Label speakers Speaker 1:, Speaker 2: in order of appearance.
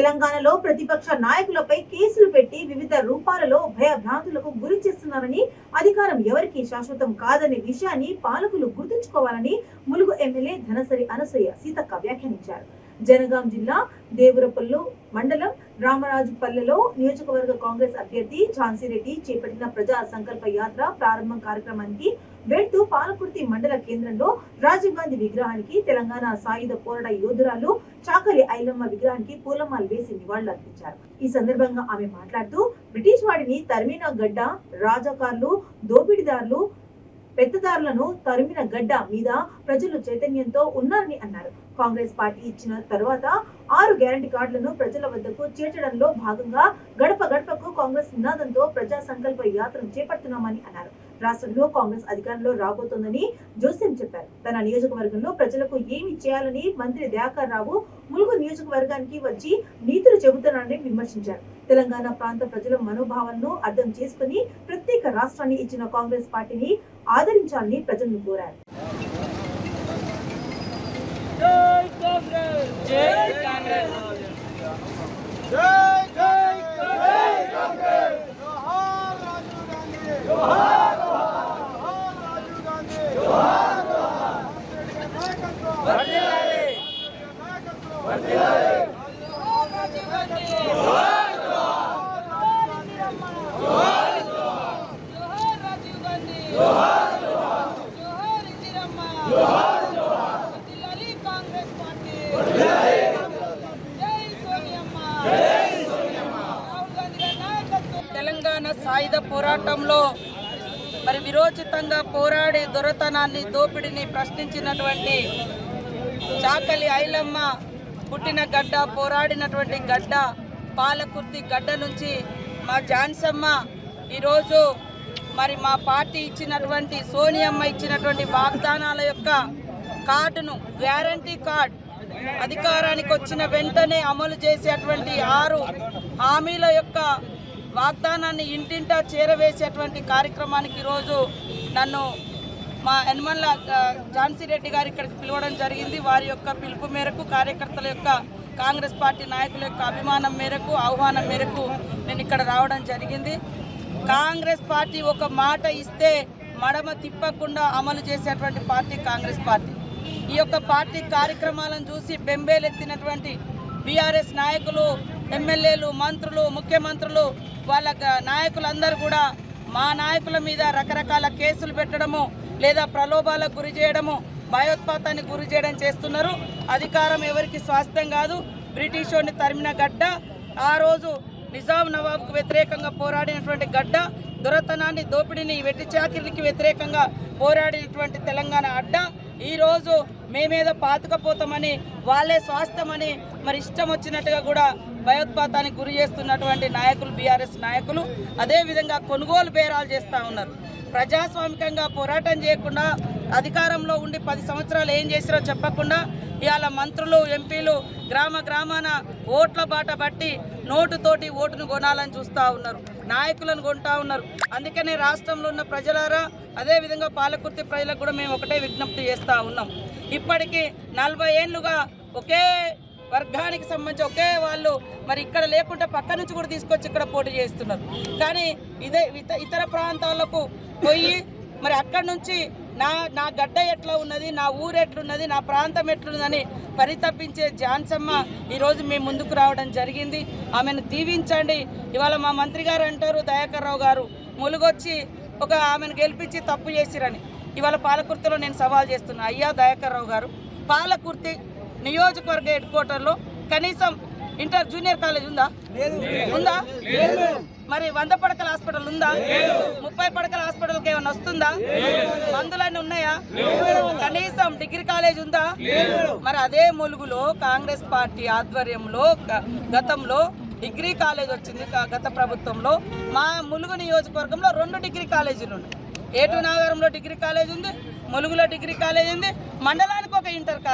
Speaker 1: తెలంగాణలో ప్రతిపక్ష నాయకులపై కేసులు పెట్టి వివిధ రూపాలలో భయభ్రాంతులకు గురి చేస్తున్నారని అధికారం ఎవరికీ శాశ్వతం కాదనే విషయాన్ని పాలకులు గుర్తుంచుకోవాలని ములుగు ఎమ్మెల్యే ధనసరి అనసూయ సీతక్క వ్యాఖ్యానించారు. జనగాం జిల్లా దేవురపల్లు మండలం రామరాజుపల్లెలో నియోజకవర్గ కాంగ్రెస్ అభ్యర్థి ఝాన్సీరెడ్డి చేపట్టిన ప్రజా సంకల్ప యాత్ర ప్రారంభం కార్యక్రమానికి వెళ్తూ పాలకుర్తి మండల కేంద్రంలో రాజీవ్ గాంధీ విగ్రహానికి తెలంగాణ సాయుధ పోరాట యోధురాలు చాకలి ఐలమ్మ విగ్రహానికి పూలమాలు వేసి నివాళులర్పించారు ఈ సందర్భంగా ఆమె మాట్లాడుతూ బ్రిటిష్ వాడిని తరిమిన గడ్డ రాజాకారులు దోపిడీదారులు పెద్దదారులను తరిమిన గడ్డ మీద ప్రజలు చైతన్యంతో ఉన్నారని అన్నారు. కాంగ్రెస్ పార్టీ ఇచ్చిన తర్వాత ఆరు గ్యారంటీ కార్డులను ప్రజల వద్దకు చేర్చడంలో భాగంగా గడప గడపకు కాంగ్రెస్ నినాదంతో ప్రజా సంకల్ప యాత్రను చేపడుతున్నామని అన్నారు. రాష్ట్రంలో కాంగ్రెస్ అధికారంలో రాబోతోందని జోసెఫ్ చెప్పారు. తన నియోజకవర్గంలో ప్రజలకు ఏమి చేయాలని మంత్రి దయాకర్ రావు ములుగు నియోజకవర్గానికి వచ్చి నీతులు చెబుతున్నారని విమర్శించారు. తెలంగాణ ప్రాంత ప్రజల మనోభావాలను అర్థం చేసుకుని ప్రత్యేక రాష్ట్రాన్ని ఇచ్చిన కాంగ్రెస్ పార్టీని ఆదరించాలని ప్రజలను కోరారు
Speaker 2: జై కాంగ్రెస్ జై కాంగ్రెస్
Speaker 3: జై జై జై కాంగ్రెస్ జోహార్ రాజీవ్ గాంధీ జోహార్ జోహార్ రాజీవ్ గాంధీ జోహార్ జోహార్ నాయకత్వం
Speaker 2: వర్ధిల్లాలి
Speaker 3: నాయకత్వం
Speaker 2: వర్ధిల్లాలి
Speaker 3: జోహార్ రాజీవ్ గాంధీ
Speaker 2: జోహార్
Speaker 3: జోహార్
Speaker 4: జోహార్ రాజీవ్ గాంధీ
Speaker 2: జోహార్
Speaker 4: జోహార్ ఇందిరమ్మ
Speaker 2: జోహార్
Speaker 4: వర్ధిల్లాలి కాంగ్రెస్ పార్టీ
Speaker 2: వర్ధిల్లాలి
Speaker 4: జై సోనియమ్మ
Speaker 2: జై సోనియమ్మ
Speaker 4: రాహుల్ గాంధీ గారి నాయకత్వం
Speaker 5: తెలంగాణ సాయుధ పోరాటంలో మరి విరోచితంగా పోరాడి దొరతనాన్ని దోపిడిని ప్రశ్నించినటువంటి చాకలి ఐలమ్మ పుట్టిన గడ్డ పోరాడినటువంటి గడ్డ పాలకుర్తి గడ్డ నుంచి మా జాన్సమ్మ ఈరోజు మరి మా పార్టీ ఇచ్చినటువంటి సోనియమ్మ ఇచ్చినటువంటి వాగ్దానాల యొక్క కార్డును గ్యారంటీ కార్డ్ అధికారానికి వచ్చిన వెంటనే అమలు చేసేటువంటి ఆరు హామీల యొక్క వాగ్దానాన్ని ఇంటింటా చేరవేసేటువంటి కార్యక్రమానికి ఈరోజు నన్ను మా యనమల్ల ఝాన్సీ రెడ్డి గారు ఇక్కడికి పిలవడం జరిగింది. వారి యొక్క పిలుపు మేరకు కార్యకర్తల యొక్క కాంగ్రెస్ పార్టీ నాయకుల యొక్క అభిమానం మేరకు ఆహ్వానం మేరకు నేను ఇక్కడ రావడం జరిగింది. కాంగ్రెస్ పార్టీ ఒక మాట ఇస్తే మడమ తిప్పకుండా అమలు చేసేటువంటి పార్టీ కాంగ్రెస్ పార్టీ. ఈ యొక్క పార్టీ కార్యక్రమాలను చూసి బెంబేలెత్తినటువంటి బీఆర్ఎస్ నాయకులు ఎమ్మెల్యేలు మంత్రులు ముఖ్యమంత్రులు వాళ్ళ గ- నాయకులందరూ కూడా మా నాయకుల మీద రకరకాల కేసులు పెట్టడము లేదా ప్రలోభాలకు గురి చేయడము భయోత్పాతానికి గురి చేయడం చేస్తున్నారు. అధికారం ఎవరికి స్వాస్థ్యం కాదు. బ్రిటిష్ వాడిని తరిమిన గడ్డ ఆ రోజు నిజాం నవాబ్కు వ్యతిరేకంగా పోరాడినటువంటి గడ్డ దురతనాన్ని దోపిడీని వెట్టి చాకిరికి వ్యతిరేకంగా పోరాడినటువంటి తెలంగాణ అడ్డ ఈరోజు మేమేదో పాతుకపోతామని వాళ్ళే స్వాస్థ్యమని మరి ఇష్టం వచ్చినట్టుగా కూడా భయోత్పాతానికి గురి చేస్తున్నటువంటి నాయకులు బీఆర్ఎస్ నాయకులు అదేవిధంగా కొనుగోలు బేరాలు చేస్తూ ఉన్నారు. ప్రజాస్వామికంగా పోరాటం చేయకుండా అధికారంలో ఉండి పది సంవత్సరాలు ఏం చేసిరో చెప్పకుండా ఇవాళ మంత్రులు ఎంపీలు గ్రామ గ్రామాన ఓట్ల బాట బట్టి నోటుతోటి ఓటును కొనాలని చూస్తూ ఉన్నారు. నాయకులను కొంటా ఉన్నారు. అందుకనే రాష్ట్రంలో ఉన్న ప్రజలారా అదేవిధంగా పాలకుర్తి ప్రజలకు కూడా మేము ఒకటే విజ్ఞప్తి చేస్తూ ఉన్నాం. ఇప్పటికీ నలభై ఏళ్ళుగా ఒకే వర్గానికి సంబంధించి ఒకే వాళ్ళు మరి ఇక్కడ లేకుండా పక్క నుంచి కూడా తీసుకొచ్చి ఇక్కడ పోటీ చేస్తున్నారు. కానీ ఇదే ఇతర ప్రాంతాలకు పోయి మరి అక్కడి నుంచి నా నా గడ్డ ఎట్లా ఉన్నది నా ఊరు ఎట్లున్నది నా ప్రాంతం ఎట్లున్నదని పరితపించే ఝాన్సమ్మ ఈరోజు మేము ముందుకు రావడం జరిగింది. ఆమెను దీవించండి. ఇవాళ మా మంత్రి గారు అంటారు దయాకర్ రావు గారు ములుగొచ్చి ఒక ఆమెను గెలిపించి తప్పు చేసిరని. ఇవాళ పాలకుర్తిలో నేను సవాల్ చేస్తున్నా. అయ్యా దయాకర్ రావు గారు పాలకుర్తి నియోజకవర్గ హెడ్ క్వార్టర్లో కనీసం ఇంటర్ జూనియర్ కాలేజ్ ఉందా? ఉందా? మరి వంద పడకల హాస్పిటల్ ఉందా? ముప్పై పడకల హాస్పిటల్కి ఏమైనా వస్తుందా? మందులన్నీ ఉన్నాయా? కనీసం డిగ్రీ కాలేజ్ ఉందా? మరి అదే ములుగులో కాంగ్రెస్ పార్టీ ఆధ్వర్యంలో గతంలో డిగ్రీ కాలేజ్ వచ్చింది గత ప్రభుత్వంలో. మా ములుగు నియోజకవర్గంలో రెండు డిగ్రీ కాలేజీలు ఉన్నాయి. ఏటు నాగరంలో డిగ్రీ కాలేజ్ ఉంది ములుగులో డిగ్రీ కాలేజ్ ఉంది మండలానికి ఒక ఇంటర్ కాలేజ్